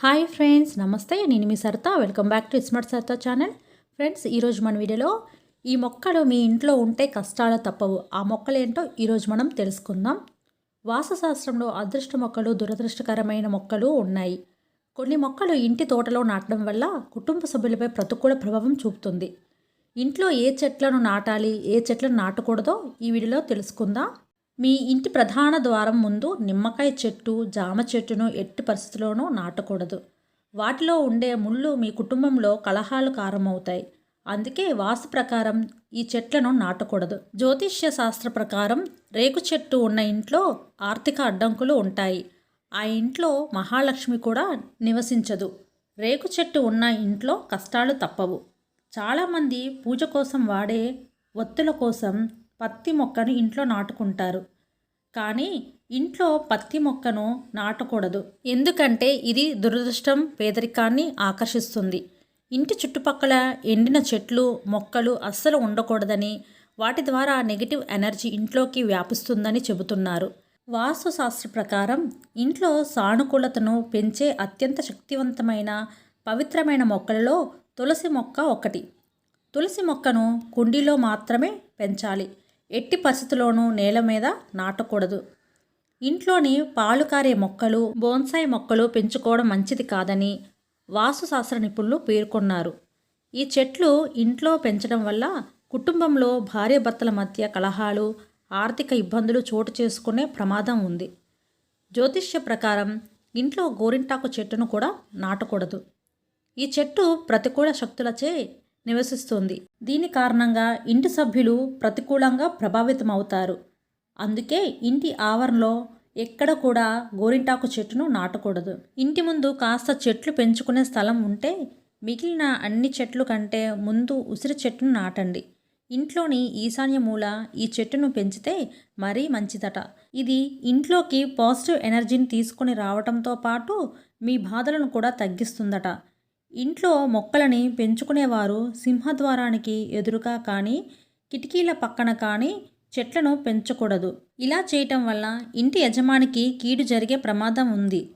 Hi friends నమస్తే. నేను మీ Saritha. Welcome back to smart Saritha channel. Friends ఈరోజు మన వీడియోలో ఈ మొక్కలు మీ ఇంట్లో ఉంటే కష్టాలు తప్పవు. ఆ మొక్కలు ఏంటో ఈరోజు మనం తెలుసుకుందాం. వాస్తుశాస్త్రంలో అదృష్ట మొక్కలు దురదృష్టకరమైన మొక్కలు ఉన్నాయి. కొన్ని మొక్కలు ఇంటి తోటలో నాటడం వల్ల కుటుంబ సభ్యులపై ప్రతికూల ప్రభావం చూపుతుంది. ఇంట్లో ఏ చెట్లను నాటాలి ఏ చెట్లను నాటకూడదో ఈ వీడియోలో తెలుసుకుందాం. మీ ఇంటి ప్రధాన ద్వారం ముందు నిమ్మకాయ చెట్టు జామ చెట్టును ఎట్టి పరిస్థితుల్లోనూ నాటకూడదు. వాటిలో ఉండే ముళ్ళు మీ కుటుంబంలో కలహాలు కారమవుతాయి. అందుకే వాస్తు ప్రకారం ఈ చెట్లను నాటకూడదు. జ్యోతిష్య శాస్త్ర ప్రకారం రేకు చెట్టు ఉన్న ఇంట్లో ఆర్థిక అడ్డంకులు ఉంటాయి. ఆ ఇంట్లో మహాలక్ష్మి కూడా నివసించదు. రేకు చెట్టు ఉన్న ఇంట్లో కష్టాలు తప్పవు. చాలామంది పూజ కోసం వాడే ఒత్తుల కోసం పత్తి మొక్కను ఇంట్లో నాటుకుంటారు. కానీ ఇంట్లో పత్తి మొక్కను నాటకూడదు. ఎందుకంటే ఇది దురదృష్టం పేదరికాన్ని ఆకర్షిస్తుంది. ఇంటి చుట్టుపక్కల ఎండిన చెట్లు మొక్కలు అస్సలు ఉండకూడదని వాటి ద్వారా నెగిటివ్ ఎనర్జీ ఇంట్లోకి వ్యాపిస్తుందని చెబుతున్నారు. వాస్తుశాస్త్ర ప్రకారం ఇంట్లో సానుకూలతను పెంచే అత్యంత శక్తివంతమైన పవిత్రమైన మొక్కలలో తులసి మొక్క ఒకటి. తులసి మొక్కను కుండీలో మాత్రమే పెంచాలి. ఎట్టి పరిస్థితుల్లోనూ నేల మీద నాటకూడదు. ఇంట్లోని పాలు కారే మొక్కలు బోన్సాయి మొక్కలు పెంచుకోవడం మంచిది కాదని వాస్తుశాస్త్ర నిపుణులు పేర్కొన్నారు. ఈ చెట్లు ఇంట్లో పెంచడం వల్ల కుటుంబంలో భార్యాభర్తల మధ్య కలహాలు ఆర్థిక ఇబ్బందులు చోటు చేసుకునే ప్రమాదం ఉంది. జ్యోతిష్య ప్రకారం ఇంట్లో గోరింటాకు చెట్టును కూడా నాటకూడదు. ఈ చెట్టు ప్రతికూల శక్తులచే నివసిస్తుంది. దీని కారణంగా ఇంటి సభ్యులు ప్రతికూలంగా ప్రభావితమవుతారు. అందుకే ఇంటి ఆవరణలో ఎక్కడ కూడా గోరింటాకు చెట్టును నాటకూడదు. ఇంటి ముందు కాస్త చెట్లు పెంచుకునే స్థలం ఉంటే మిగిలిన అన్ని చెట్లు కంటే ముందు ఉసిరి చెట్టును నాటండి. ఇంట్లోని ఈశాన్య మూల ఈ చెట్టును పెంచితే మరీ మంచిదట. ఇది ఇంట్లోకి పాజిటివ్ ఎనర్జీని తీసుకొని రావడంతో పాటు మీ బాధలను కూడా తగ్గిస్తుందట. ఇంట్లో మొక్కలని పెంచుకునేవారు సింహద్వారానికి ఎదురుగా కానీ కిటికీల పక్కన కానీ చెట్లను పెంచకూడదు. ఇలా చేయటం వల్ల ఇంటి యజమానికి కీడు జరిగే ప్రమాదం ఉంది.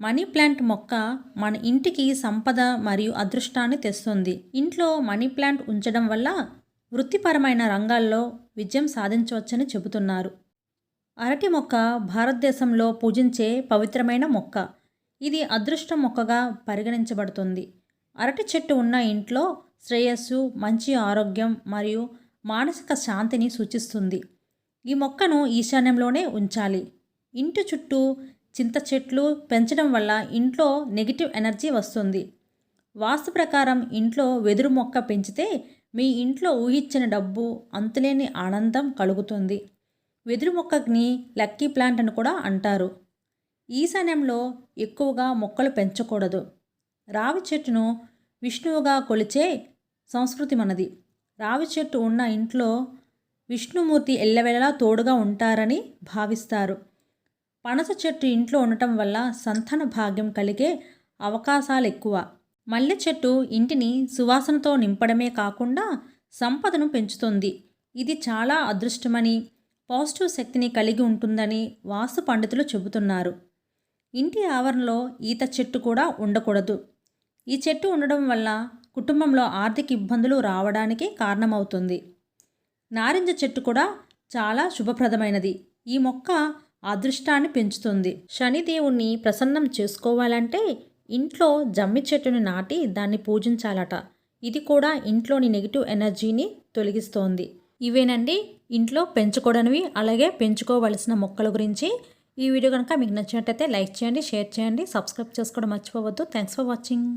మనీ ప్లాంట్ మొక్క మన ఇంటికి సంపద మరియు అదృష్టాన్ని తెస్తుంది. ఇంట్లో మనీ ప్లాంట్ ఉంచడం వల్ల వృత్తిపరమైన రంగాల్లో విజయం సాధించవచ్చని చెబుతున్నారు. అరటి మొక్క భారతదేశంలో పూజించే పవిత్రమైన మొక్క. ఇది అదృష్ట మొక్కగా పరిగణించబడుతుంది. అరటి చెట్టు ఉన్న ఇంట్లో శ్రేయస్సు మంచి ఆరోగ్యం మరియు మానసిక శాంతిని సూచిస్తుంది. ఈ మొక్కను ఈశాన్యంలోనే ఉంచాలి. ఇంటి చుట్టూ చింత చెట్లు పెంచడం వల్ల ఇంట్లో నెగిటివ్ ఎనర్జీ వస్తుంది. వాస్తు ప్రకారం ఇంట్లో వెదురు మొక్క పెంచితే మీ ఇంట్లో ఊహించిన డబ్బు అంతులేని ఆనందం కలుగుతుంది. వెదురు మొక్కని లక్కీ ప్లాంట్ అని కూడా అంటారు. ఈ సమయంలో ఎక్కువగా మొక్కలు పెంచకూడదు. రావి చెట్టును విష్ణువుగా కొలిచే సంస్కృతి మనది. రావి చెట్టు ఉన్న ఇంట్లో విష్ణుమూర్తి ఎల్లవెల్లలా తోడుగా ఉంటారని భావిస్తారు. పనస చెట్టు ఇంట్లో ఉండటం వల్ల సంతాన భాగ్యం కలిగే అవకాశాలు ఎక్కువ. మల్లె చెట్టు ఇంటిని సువాసనతో నింపడమే కాకుండా సంపదను పెంచుతుంది. ఇది చాలా అదృష్టమని పాజిటివ్ శక్తిని కలిగి ఉంటుందని వాస్తు పండితులు చెబుతున్నారు. ఇంటి ఆవరణలో ఈత చెట్టు కూడా ఉండకూడదు. ఈ చెట్టు ఉండడం వల్ల కుటుంబంలో ఆర్థిక ఇబ్బందులు రావడానికి కారణమవుతుంది. నారింజ చెట్టు కూడా చాలా శుభప్రదమైనది. ఈ మొక్క అదృష్టాన్ని పెంచుతుంది. శనిదేవుణ్ణి ప్రసన్నం చేసుకోవాలంటే ఇంట్లో జమ్మి చెట్టుని నాటి దాన్ని పూజించాలట. ఇది కూడా ఇంట్లోని నెగిటివ్ ఎనర్జీని తొలగిస్తోంది. ఇవేనండి. ఇంట్లో పెంచుకోవడనివి అలాగే పెంచుకోవలసిన మొక్కల గురించి ఈ వీడియో కనుక మీకు నచ్చినట్టయితే లైక్ చేయండి షేర్ చేయండి సబ్స్క్రైబ్ చేసుకోవడం మర్చిపోవద్దు. Thanks for watching